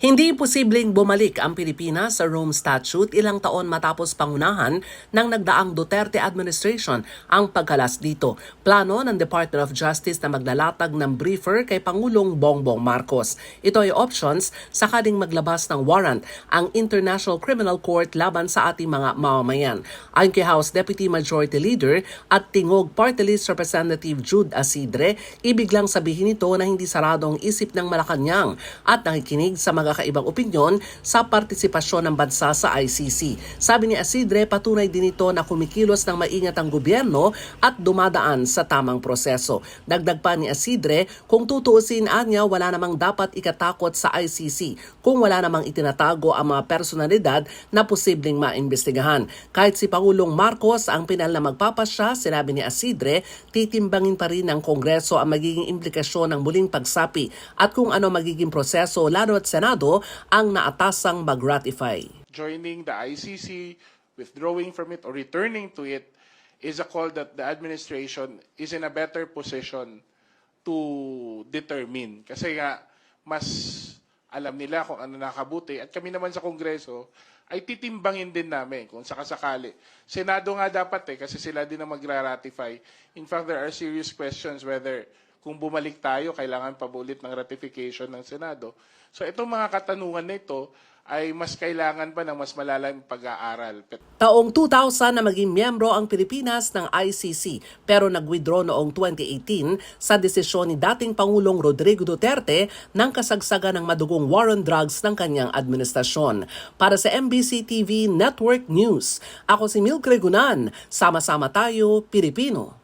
Hindi posibleng bumalik ang Pilipinas sa Rome Statute ilang taon matapos pangunahan ng nagdaang Duterte administration ang pagkalas dito. Plano ng Department of Justice na maglalatag ng briefer kay Pangulong Bongbong Marcos. Ito ay options sakaling maglabas ng warrant ang International Criminal Court laban sa ating mga mamamayan. Ayon kay House Deputy Majority Leader at Tingog Party List Representative Jude Asidre, ibig lang sabihin ito na hindi sarado ang isip ng Malacanang at nakikinig sa mga kakaibang opinyon sa partisipasyon ng bansa sa ICC. Sabi ni Asidre, patunay din ito na kumikilos ng maingat ang gobyerno at dumadaan sa tamang proseso. Dagdag pa ni Asidre, kung tutuusin anya, wala namang dapat ikatakot sa ICC kung wala namang itinatago ang mga personalidad na posibleng maimbestigahan. Kahit si Pangulong Marcos ang pinal na magpapasya, sinabi ni Asidre, titimbangin pa rin ng Kongreso ang magiging implikasyon ng muling pagsapi at kung ano magiging proseso lalo at Senado ang naatasang mag-ratify. joining the ICC, withdrawing from it, or returning to it is a call that the administration is in a better position to determine. Kasi nga, mas alam nila kung ano nakabuti. At kami naman sa Kongreso, ay titimbangin din namin kung sakasakali. Senado nga dapat eh, kasi sila din ang magra-ratify. In fact, there are serious questions whether kung bumalik tayo, kailangan pabulit ng ratification ng Senado. So itong mga katanungan na ito ay mas kailangan pa ng mas malalang pag-aaral. Taong 2000 na maging miyembro ang Pilipinas ng ICC pero nag-withdraw noong 2018 sa desisyon ni dating Pangulong Rodrigo Duterte ng kasagsagan ng madugong war on drugs ng kanyang administrasyon. Para sa MBC TV Network News, ako si Milk Regunan. Sama-sama tayo, Pilipino.